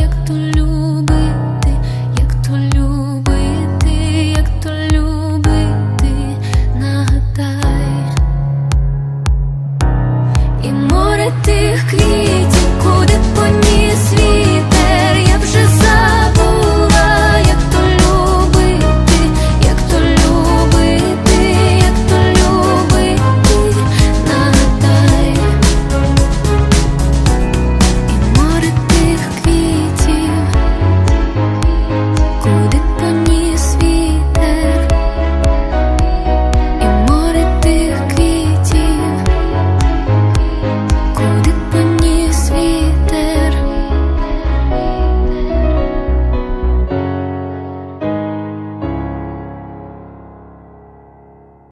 як то любити, як то любити, як то любити, нагадай, і море тих квітів